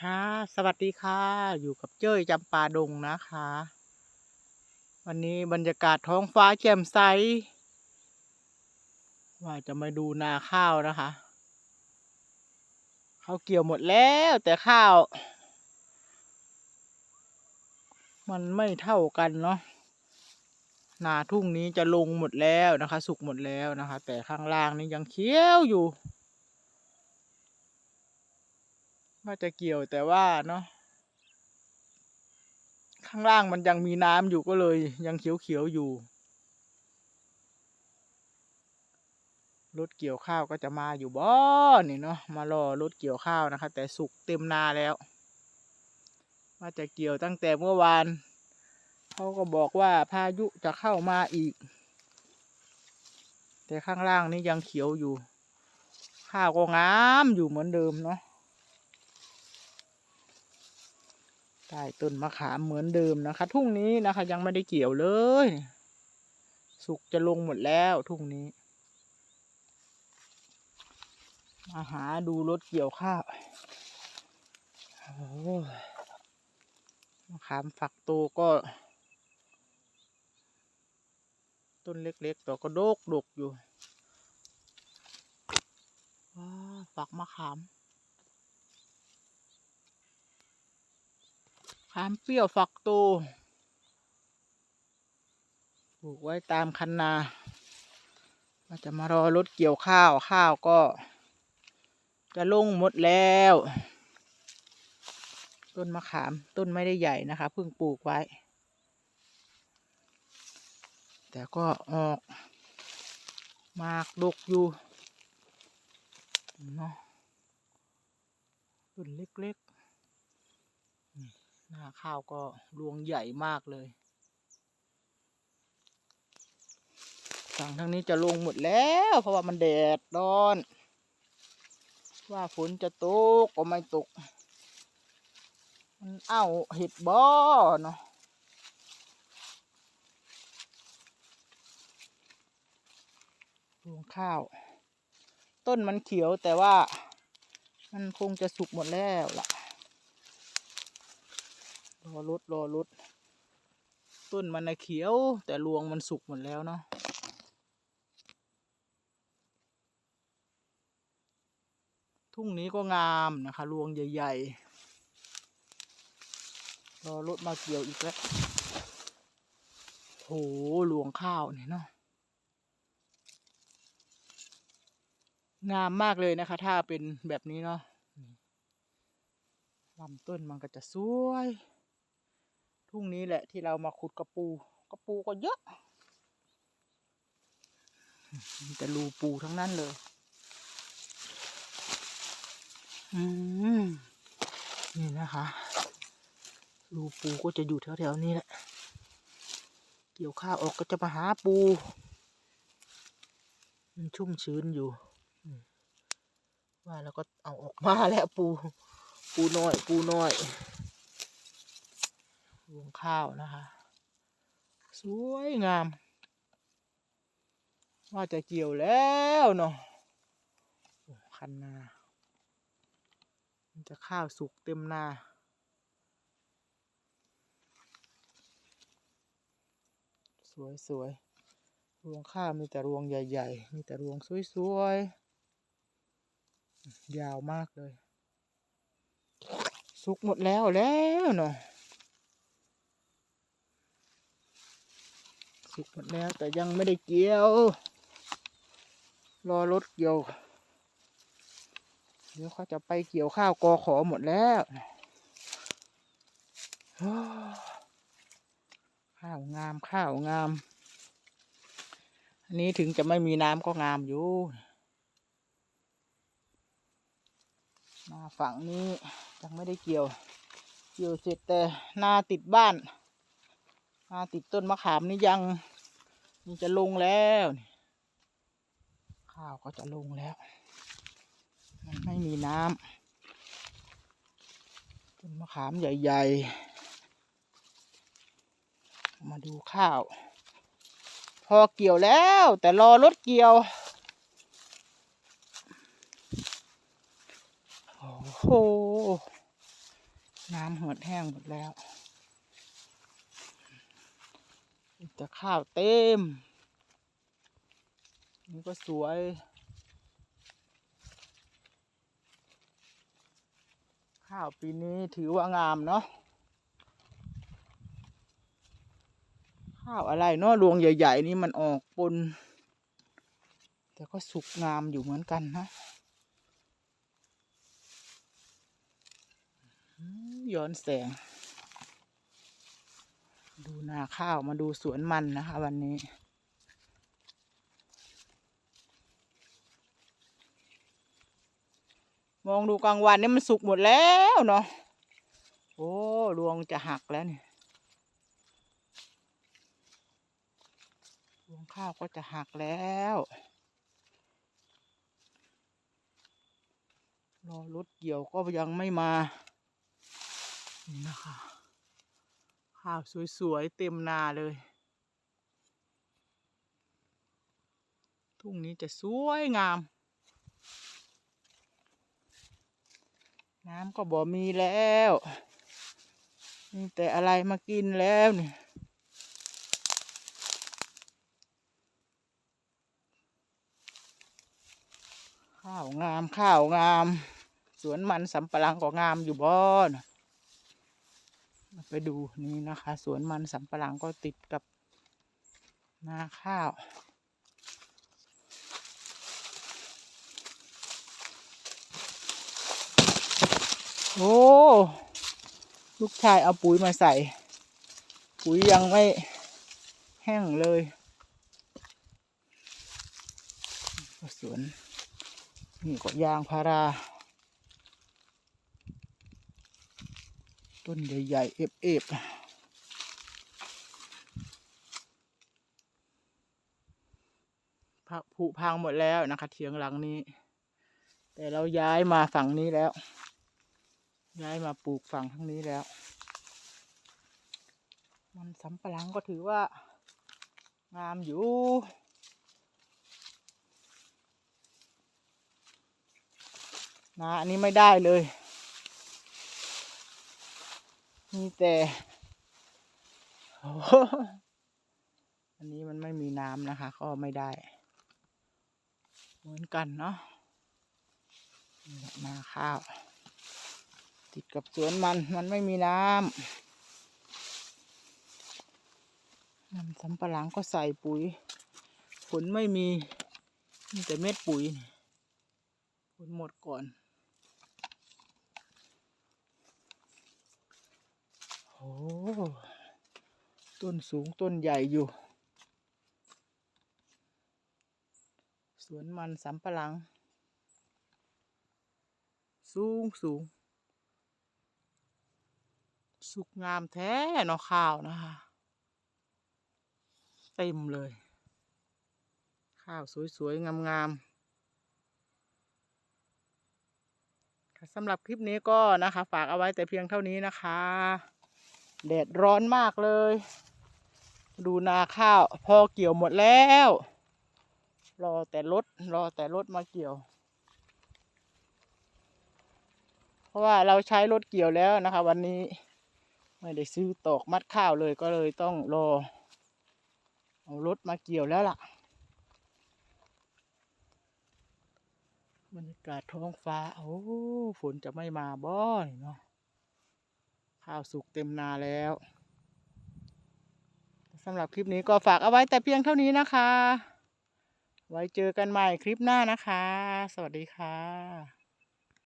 ค่ะ สวัสดีค่ะ อยู่กับเจ้ยจำปาดงนะคะ วันนี้บรรยากาศท้องฟ้าแจ่มใส ว่าจะมาดูนาข้าวนะคะข้าวเกี่ยวหมดแล้วแต่ข้าว มันไม่เท่ากันเนาะนาทุ่งนี้จะลงหมดแล้วนะคะ สุกหมดแล้วนะคะ แต่ข้างล่างนี่ยังเขียวอยู่ ว่าจะเกี่ยวแต่ว่าเนาะข้างล่างมันยังมีน้ำอยู่ก็เลย ยังเขียวๆอยู่รถเกี่ยวข้าวก็จะมาอยู่บ่นี่เนาะมารอรถเกี่ยวข้าวนะคะแต่สุกเต็มนาแล้วว่าจะเกี่ยวตั้งแต่เมื่อวานเขาก็บอกว่าพายุจะเข้ามาอีก แต่ข้างล่างนี่ยังเขียวอยู่ ข้าวก็งามอยู่เหมือนเดิมเนาะ ใต้ต้นมะขามเหมือนเดิมนะคะ ทุ่งนี้นะคะ ยังไม่ได้เกี่ยวเลย สุกจะลงหมดแล้วทุ่งนี้ มาหาดูรถเกี่ยวข้าวโอ้มะขามฝักโตก็ ต้นเล็กๆแต่ก็โดกดกอยู่ว้าฝักมะขาม ขามเปรี้ยวฝักโตปลูกไว้ตามคันนาเราจะมารอรถเกี่ยวข้าวข้าวก็ จะลงหมดแล้ว ต้นมะขามต้นไม่ได้ใหญ่นะคะเพิ่งปลูกไว้ แต่ก็ออกมากดกอยู่เนาะต้นเล็ก นาข้าวก็รวงใหญ่มากเลย ฝั่งทางนี้จะลงหมดแล้ว เพราะว่ามันแดดร้อน ว่าฝนจะตกก็ไม่ตก มันเอ้าเห็ดบ่อเนาะรวงข้าว ต้นมันเขียวแต่ว่า มันคงจะสุกหมดแล้วล่ะ รอรถรอรถต้นมันนะเขียว แต่รวงมันสุกหมดแล้วเนาะทุ่งนี้ก็งามนะคะรวงใหญ่ๆรอรถมาเกี่ยวอีกแล้วโหรวงข้าวเนี่ยเนาะงามมากเลยนะคะ ถ้าเป็นแบบนี้เนาะลำต้นมันก็จะสวย ทุ่งนี้แหละที่เรามาขุดกระปูกระปูก็เยอะมีแต่รูปูทั้งนั้นเลย อืมนี่นะคะรูปูก็จะอยู่แถวๆนี้แหละ เกี่ยวข้าวออกก็จะมาหาปู มันชุ่มชื้นอยู่ ว่าแล้วก็เอาออกมาแล้วปู ปูน้อย ปูน้อย รวงข้าวนะคะ สวยงาม ว่าจะเกี่ยวแล้วเนาะคันนามันจะข้าวสุกเต็มนาสวยสวยรวงข้าวมีแต่รวงใหญ่ ๆ มีแต่รวงสวยๆ ยาวมากเลย สุกหมดแล้วแล้วเนาะ สุกหมดแล้วแต่ยังไม่ได้เกี่ยว รอรถเกี่ยว เดี๋ยวเขาจะไปเกี่ยวข้าวกอขอหมดแล้วข้าวงามข้าวงาม อันนี้ถึงจะไม่มีน้ำก็งามอยู่ มาฝั่งนี้ยังไม่ได้เกี่ยว เกี่ยวเสร็จแต่นาติดบ้านาติดต้นมะขามนี่ยังนี่จะลงแล้วข้าวก็จะลงแล้วมันไม่มีน้ำต้นมะขามใหญ่ ๆ มาดูข้าว พอเกี่ยวแล้ว แต่รอรถเกี่ยวโอ้โหน้ำเหือดแห้งหมดแล้วมี แต่ข้าวเต็ม นี่ก็สวย ข้าวปีนี้ถือว่างามเนาะ ข้าวอะไรเนาะรวงใหญ่ ๆ นี่มันออกปน แต่ก็สุกงามอยู่เหมือนกันนะย้อนแสง นาข้าวมาดูสวนมันนะคะ วันนี้ มองดูกลางวันนี่มันสุกหมดแล้วเนาะโอ้รวงจะหักแล้วเนี่ยรวงข้าวก็จะหักแล้วรอรถเกี่ยวก็ยังไม่มานี่นะคะ ข้าวสวยๆ เต็มนาเลย ทุ่งนี้จะสวยงาม น้ำก็บ่มีแล้วมีแต่อะไรมากินแล้วเนี่ยข้าวงามข้าวงาม สวนมันสำปะหลังก็งามอยู่บ่อน ไปดูนี่นะคะ สวนมันสำปะหลังก็ติดกับนาข้าว โอ้ ลูกชายเอาปุ๋ยมาใส่ ปุ๋ยยังไม่แห้งเลย สวน นี่ก็ยางพารา ต้นใหญ่ๆ เอฟๆพัผุพังหมดแล้วนะคะเทียงหลังนี้ แต่เราย้ายมาฝั่งนี้แล้ว ย้ายมาปลูกฝั่งทั้งนี้แล้ว มันสำปะหลังก็ถือว่า งามอยู่นะอันนี้ไม่ได้เลย มีแต่อันนี้มันไม่มีน้ำนะคะ ก็ไม่ได้ เหมือนกันเนาะนาข้าว ติดกับสวนมันมันไม่มีน้ำมันสำปะหลังก็ใส่ปุ๋ย ผลไม่มีมีแต่เม็ดปุ๋ยผลหมดก่อน อ้ต้นสูงต้นใหญ่อยู่ สวนมันสำปะหลัง สูงสูง สุกงามแท้เนาะข้าวนะคะ เต็มเลย ข้าวสวยๆ งามๆสำหรับคลิปนี้ก็นะคะ ฝากเอาไว้แต่เพียงเท่านี้นะคะ แดดร้อนมากเลย ดูนาข้าว พอเกี่ยวหมดแล้ว รอแต่รถรอแต่รถมาเกี่ยว เพราะว่าเราใช้รถเกี่ยวแล้วนะคะ วันนี้ ไม่ได้ซื้อตอกมัดข้าวเลยก็เลยต้องรอ เอารถมาเกี่ยวแล้วล่ะ บรรยากาศท้องฟ้า โอ้ฝนจะไม่มาบ่อยเนาะ ข้าวสุกเต็มนาแล้วสำหรับคลิปนี้ก็ฝากเอาไว้แต่เพียงเท่านี้นะคะ ไว้เจอกันใหม่คลิปหน้านะคะ สวัสดีค่ะ